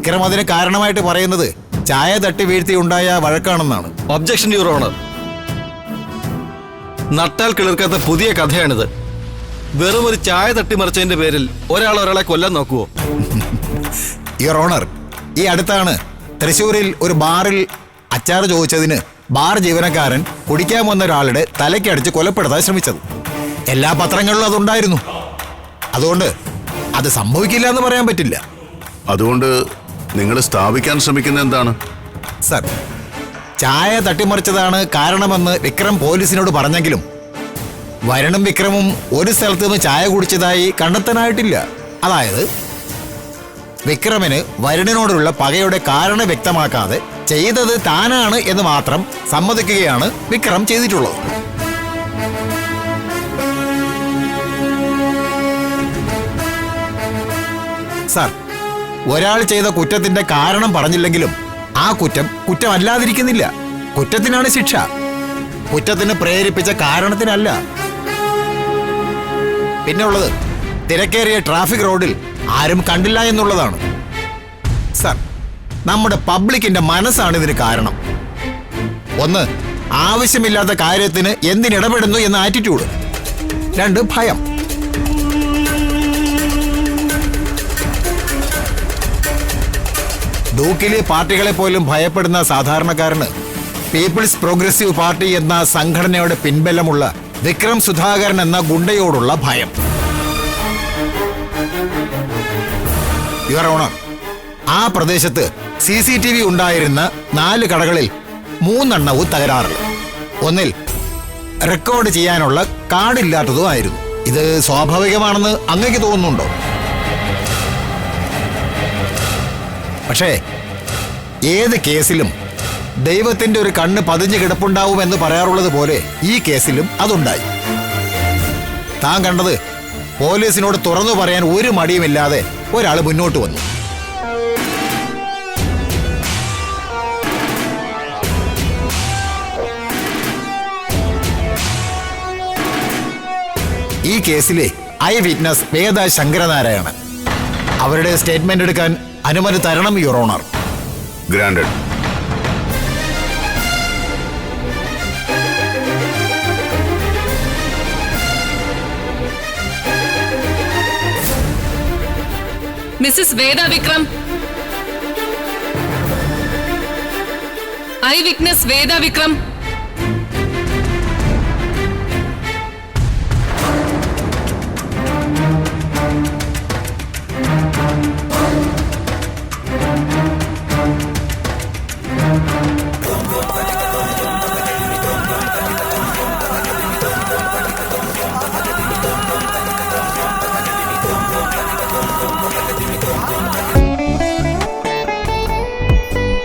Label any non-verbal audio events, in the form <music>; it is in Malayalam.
വിക്രം അതിന് കാരണമായിട്ട് പറയുന്നത് ചായ തട്ടി വീഴ്ത്തി ഉണ്ടായ വഴക്കാണെന്നാണ്. ഒബ്ജക്ഷൻ യുവർ ഓണർ നട്ടാൽ കിളിർക്കാത്ത പുതിയ കഥയാണിത്. വെറും ഒരു ചായ തട്ടിമറിച്ചതിന്റെ പേരിൽ ഒരാൾ ഒരാളെ കൊല്ലാൻ നോക്കുവോ? <laughs> യുവർ ഓണർ ഈ അടുത്താണ് തൃശ്ശൂരിൽ ഒരു ബാറിൽ അച്ചാർ ചോദിച്ചതിന് ബാർ ജീവനക്കാരൻ കുടിക്കാൻ വന്ന ഒരാളുടെ തലയ്ക്കടിച്ച് കൊലപ്പെടുത്താൻ ശ്രമിച്ചത്. എല്ലാ പത്രങ്ങളിലും അതുണ്ടായിരുന്നു. അതുകൊണ്ട് അത് സംഭവിക്കില്ല എന്ന് പറയാൻ പറ്റില്ല. അതുകൊണ്ട് നിങ്ങൾ സ്ഥാപിക്കാൻ ശ്രമിക്കുന്ന എന്താണ്? സർ ചായ തട്ടിമറിച്ചതാണ് കാരണമെന്ന് വിക്രം പോലീസിനോട് പറഞ്ഞെങ്കിലും വരണും വിക്രമും ഒരു സ്ഥലത്ത് നിന്ന് ചായ കുടിച്ചതായി കണ്ടെത്താനായിട്ടില്ല. അതായത് വിക്രമിന് വരുണിനോടുള്ള പകയുടെ കാരണം വ്യക്തമാക്കാതെ ചെയ്തത് താനാണ് എന്ന് മാത്രം സമ്മതിക്കുകയാണ് വിക്രം ചെയ്തിട്ടുള്ളത്. സർ ഒരാൾ ചെയ്ത കുറ്റത്തിന്റെ കാരണം പറഞ്ഞില്ലെങ്കിലും ആ കുറ്റം കുറ്റമല്ലാതിരിക്കുന്നില്ല. കുറ്റത്തിനാണ് ശിക്ഷ. കുറ്റത്തിന് പ്രേരിപ്പിച്ച കാരണത്തിനല്ല. പിന്നെ ഉള്ളത് തിരക്കേറിയ ട്രാഫിക് റോഡിൽ ആരും കണ്ടില്ല എന്നുള്ളതാണ്. സർ നമ്മുടെ പബ്ലിക്കിന്റെ മനസ്സാണ് ഇതിന് കാരണം. ഒന്ന് ആവശ്യമില്ലാത്ത കാര്യത്തിന് എന്തിനിടപെടുന്നു എന്ന ആറ്റിറ്റ്യൂഡ്. രണ്ട് ഭയം. ഡൂക്കിലെ പാർട്ടികളെ പോലും ഭയപ്പെടുന്ന സാധാരണക്കാരന് പീപ്പിൾസ് പ്രോഗ്രസീവ് പാർട്ടി എന്ന സംഘടനയുടെ പിൻബലമുള്ള വിക്രം സുധാകരൻ എന്ന ഗുണ്ടയോടുള്ള ഭയം. യുവർ ഓണർ ആ പ്രദേശത്ത് സി സി ടി വി ഉണ്ടായിരുന്ന നാല് കടകളിൽ മൂന്നെണ്ണവും തകരാറിൽ. ഒന്നിൽ റെക്കോർഡ് ചെയ്യാനുള്ള കാർഡില്ലാത്തതും ആയിരുന്നു ഇത് സ്വാഭാവികമാണെന്ന് അങ്ങക്ക് തോന്നുന്നുണ്ടോ? പക്ഷേ ഏത് കേസിലും ദൈവത്തിന്റെ ഒരു കണ്ണ് പതിഞ്ഞു കിടപ്പുണ്ടാവും എന്ന് പറയാറുള്ളത് പോലെ ഈ കേസിലും അതുണ്ടായി. താൻ കണ്ടത് പോലീസിനോട് തുറന്നു പറയാൻ ഒരു മടിയുമില്ലാതെ ഒരാൾ മുന്നോട്ട് വന്നു. ഈ കേസിലെ ഐ വിറ്റ്നസ് വേദ ശങ്കരനാരായണൻ അവരുടെ സ്റ്റേറ്റ്മെന്റ് എടുക്കാൻ അനുമതി തരണം your honour granted mrs Veda Vikram I witness Veda Vikram